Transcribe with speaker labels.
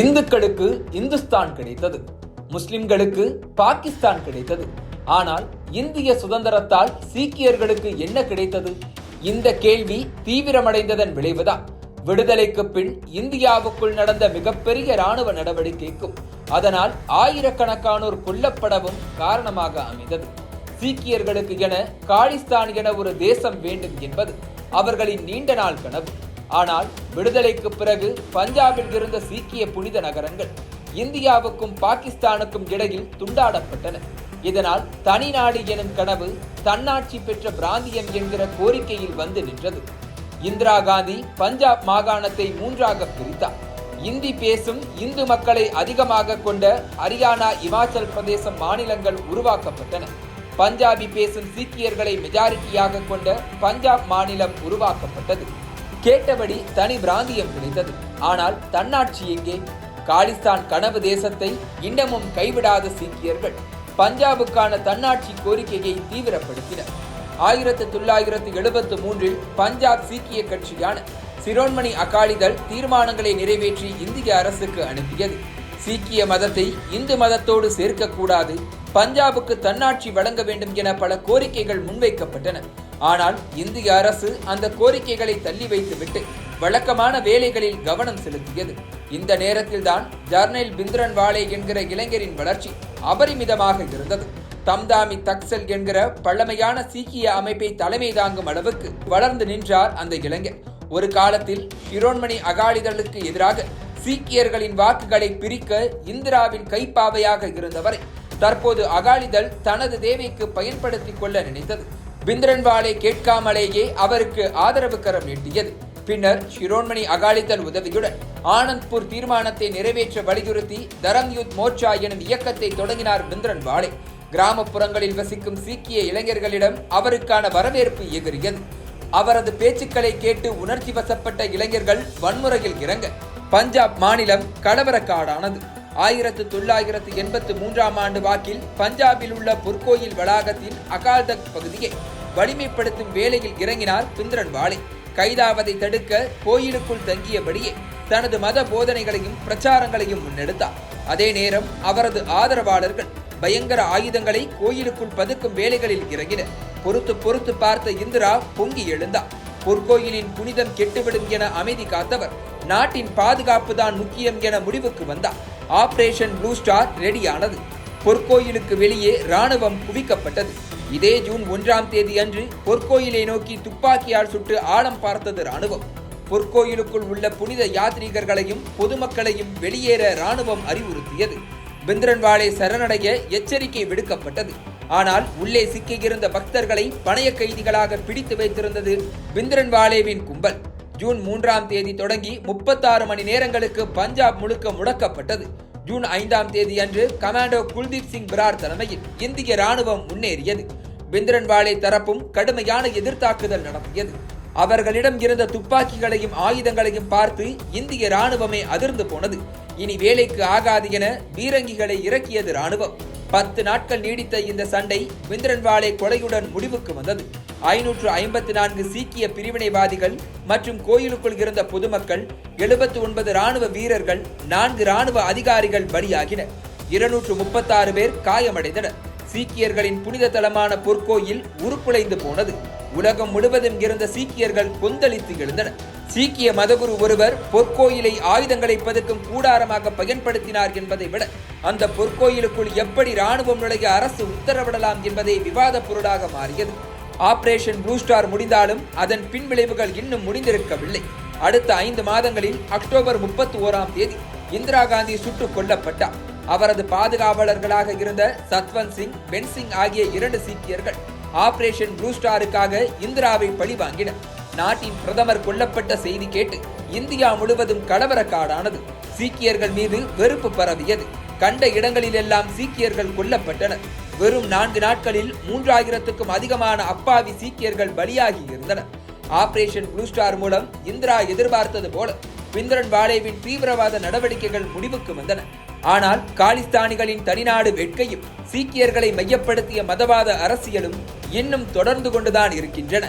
Speaker 1: இந்துக்களுக்கு இந்துஸ்தான் கிடைத்தது. முஸ்லிம்களுக்கு பாகிஸ்தான் கிடைத்தது. ஆனால் இந்திய சுதந்திரத்தால் சீக்கியர்களுக்கு என்ன கிடைத்தது? இந்த கேள்வி தீவிரமடைந்ததன் விளைவுதான். விடுதலைக்கு பின் இந்தியாவுக்குள் நடந்த மிகப்பெரிய ராணுவ நடவடிக்கைக்கும் அதனால் ஆயிரக்கணக்கானோர் கொல்லப்படவும் காரணமாக அமைந்தது. சீக்கியர்களுக்கு என காலிஸ்தான் என ஒரு தேசம் வேண்டும் என்பது அவர்களின் நீண்ட நாள் கனவு. ஆனால் விடுதலைக்கு பிறகு பஞ்சாபில் இருந்த சீக்கிய புனித நகரங்கள் இந்தியாவுக்கும் பாகிஸ்தானுக்கும் இடையில் துண்டாடப்பட்டன. இதனால் தனி நாடு எனும் கனவு தன்னாட்சி பெற்ற பிராந்தியம் என்கிற கோரிக்கையில் வந்து நின்றது. இந்திரா காந்தி பஞ்சாப் மாகாணத்தை மூன்றாக பிரித்தார். இந்தி பேசும் இந்து மக்களை அதிகமாக கொண்ட ஹரியானா இமாச்சல் பிரதேசம் மாநிலங்கள் உருவாக்கப்பட்டன. பஞ்சாபி பேசும் சீக்கியர்களை மெஜாரிட்டியாக கொண்ட பஞ்சாப் மாநிலம் உருவாக்கப்பட்டது. கேட்டபடி தனி பிராந்தியம் கிடைத்தது. ஆனால் தன்னாட்சி எங்கே? காலிஸ்தான் கனவு தேசத்தை இன்னமும் கைவிடாத சீக்கியர்கள் பஞ்சாபுக்கான தன்னாட்சி கோரிக்கையை தீவிரப்படுத்தினர். ஆயிரத்து தொள்ளாயிரத்து எழுபத்து மூன்றில் பஞ்சாப் சீக்கிய கட்சியான சிரோன்மணி அகாலிதள் தீர்மானங்களை நிறைவேற்றி இந்திய அரசுக்கு அனுப்பியது. சீக்கிய மதத்தை இந்து மதத்தோடு சேர்க்கக்கூடாது பஞ்சாபுக்கு தன்னாட்சி வழங்க வேண்டும் என பல கோரிக்கைகள் முன்வைக்கப்பட்டன. ஆனால் இந்திய அரசு அந்த கோரிக்கைகளை தள்ளி வைத்துவிட்டு வழக்கமான வேலைகளில் கவனம் செலுத்தியது. இந்த நேரத்தில்தான் ஜர்னைல் பிந்திரன்வாலே என்கிற இளைஞரின் வளர்ச்சி அபரிமிதமாக இருந்தது. தம்தாமி தக்சல் என்கிற பழமையான சீக்கிய அமைப்பை தலைமை தாங்கும் அளவுக்கு வளர்ந்து நின்றார் அந்த இளைஞர். ஒரு காலத்தில் ஷிரோன்மணி அகாலிதளுக்கு எதிராக சீக்கியர்களின் வாக்குகளை பிரிக்க இந்திராவின் கைப்பாவையாக இருந்தவரை தற்போது அகாலிதள் தனது தேவைக்கு பயன்படுத்திக் கொள்ள நினைத்தது. பிந்திரன்வாலை கேட்காமலேயே அவருக்கு ஆதரவு கரம் நீட்டியது. பின்னர் ஷிரோன்மணி அகாலிதள் உதவியுடன் ஆனந்த்பூர் தீர்மானத்தை நிறைவேற்ற வலியுறுத்தி தரம் யூத் மோர்ச்சா எனும் இயக்கத்தை தொடங்கினார் பிந்திரன்வாலே கிராமப்புறங்களில் வசிக்கும் சீக்கிய இளைஞர்களிடம் அவருக்கான வரவேற்பு எகிரியது அவரது பேச்சுக்களை கேட்டு உணர்ச்சி வசப்பட்ட இளைஞர்கள் வன்முறையில் இறங்க பஞ்சாப் மாநிலம் கலவரக்காடானது. ஆயிரத்து தொள்ளாயிரத்து எண்பத்து மூன்றாம் ஆண்டு வாக்கில் பஞ்சாபில் உள்ள பொற்கோயில் வளாகத்தின் அகால்தக் பகுதியை வலிமைப்படுத்தும் வேலையில் இறங்கினார் பிந்திரன் வாலே கைதாவதை தடுக்க கோயிலுக்குள் தங்கியபடியே தனது மத போதனைகளையும் பிரச்சாரங்களையும் முன்னெடுத்தார். அதே நேரம் அவரது ஆதரவாளர்கள் பயங்கர ஆயுதங்களை கோயிலுக்குள் பதுக்கும் வேலைகளில் இறங்கினர். பொறுத்து பொறுத்து பார்த்த இந்திரா பொங்கி எழுந்தார். பொற்கோயிலின் புனிதம் கெட்டுவிடும் என அமைதி காத்தவர் நாட்டின் பாதுகாப்பு தான் முக்கியம் என முடிவுக்கு வந்தார். ஆபரேஷன் ப்ளூ ஸ்டார் ரெடியானது. பொற்கோயிலுக்கு வெளியே ராணுவம் குவிக்கப்பட்டது. இதே ஜூன் ஒன்றாம் தேதி அன்று பொற்கோயிலை நோக்கி துப்பாக்கியால் சுட்டு ஆழம் பார்த்தது ராணுவம் பொற்கோயிலுக்குள் உள்ள புனித யாத்ரீகர்களையும் பொதுமக்களையும் வெளியேற ராணுவம் அறிவுறுத்தியது. பிந்திரன்வாலை சரணடைய எச்சரிக்கை விடுக்கப்பட்டது. ஆனால் உள்ளே சிக்கியிருந்த பக்தர்களை பணைய கைதிகளாக பிடித்து வைத்திருந்தது பிந்திரன்வாலேவின் கும்பல். ஜூன் மூன்றாம் தேதி தொடங்கி முப்பத்தாறு மணி நேரங்களுக்கு பஞ்சாப் முழுக்க முடக்கப்பட்டது. ஜூன் ஐந்தாம் தேதி அன்று கமாண்டோ குல்தீப் சிங் பிரார் தலைமையில் இந்திய ராணுவம் முன்னேறியது. பிந்திரன்வாலே தரப்பும் கடுமையான எதிர்த்தாக்குதல் நடத்தியது. அவர்களிடம் இருந்த துப்பாக்கிகளையும் ஆயுதங்களையும் பார்த்து இந்திய ராணுவமே அதிர்ந்து போனது. இனி வேலைக்கு ஆகாது என பீரங்கிகளை இறக்கியது ராணுவம் பத்து நாட்கள் நீடித்த இந்த சண்டை பிந்திரன்வாலே கொலையுடன் முடிவுக்கு வந்தது. ஐநூற்று ஐம்பத்தி நான்கு சீக்கிய பிரிவினைவாதிகள் மற்றும் கோயிலுக்குள் இருந்த பொதுமக்கள் எழுபத்தி ஒன்பது ராணுவ வீரர்கள் நான்கு ராணுவ அதிகாரிகள் பலியாகினர். இருநூற்று முப்பத்தாறு பேர் காயமடைந்தனர். சீக்கியர்களின் புனித தலமான பொற்கோயில் உருக்குலைந்து போனது. உலகம் முழுவதும் இருந்த சீக்கியர்கள் கொந்தளித்து எழுந்தனர். சீக்கிய மதகுரு ஒருவர் பொற்கோயிலை ஆயுதங்களை பதுக்கும் கூடாரமாக பயன்படுத்தினார் என்பதை விட அந்த பொற்கோயிலுக்குள் எப்படி ராணுவம் நுழைய அரசு உத்தரவிடலாம் என்பதே விவாத பொருளாக மாறியது. ஆபரேஷன் ப்ளூ ஸ்டார் முடிந்தாலும் அதன் பின்விளைவுகள் இன்னும் முடிந்திருக்கவில்லை. அடுத்த ஐந்து மாதங்களில் அக்டோபர் முப்பத்தி ஓராம் தேதி இந்திரா காந்தி சுட்டுக் கொல்லப்பட்டார். அவரது பாதுகாவலர்களாக இருந்த சத்வந்த் சிங் பென்சிங் ஆகிய இரண்டு சீக்கியர்கள் ஆபரேஷன் ப்ளூ ஸ்டாருக்காக இந்திராவை பழி வாங்கினர் நாட்டின் பிரதமர் கொல்லப்பட்ட செய்தி கேட்டு இந்தியா முழுவதும் கலவரக்காடானது. சீக்கியர்கள் மீது வெறுப்பு பரவியது. கண்ட இடங்களிலெல்லாம் சீக்கியர்கள் கொல்லப்பட்டனர். வெறும் நான்கு நாட்களில் மூன்றாயிரத்துக்கும் அதிகமான அப்பாவி சீக்கியர்கள் பலியாகி இருந்தனர். ஆபரேஷன் ப்ளூ ஸ்டார் மூலம் இந்திரா எதிர்பார்த்தது போல பிந்திரன் வாலேவின் தீவிரவாத நடவடிக்கைகள் முடிவுக்கு வந்தன. ஆனால் காலிஸ்தானிகளின் தனிநாடு வெட்கையும் சீக்கியர்களை மையப்படுத்திய மதவாத அரசியலும் இன்னும் தொடர்ந்து கொண்டுதான் இருக்கின்றன.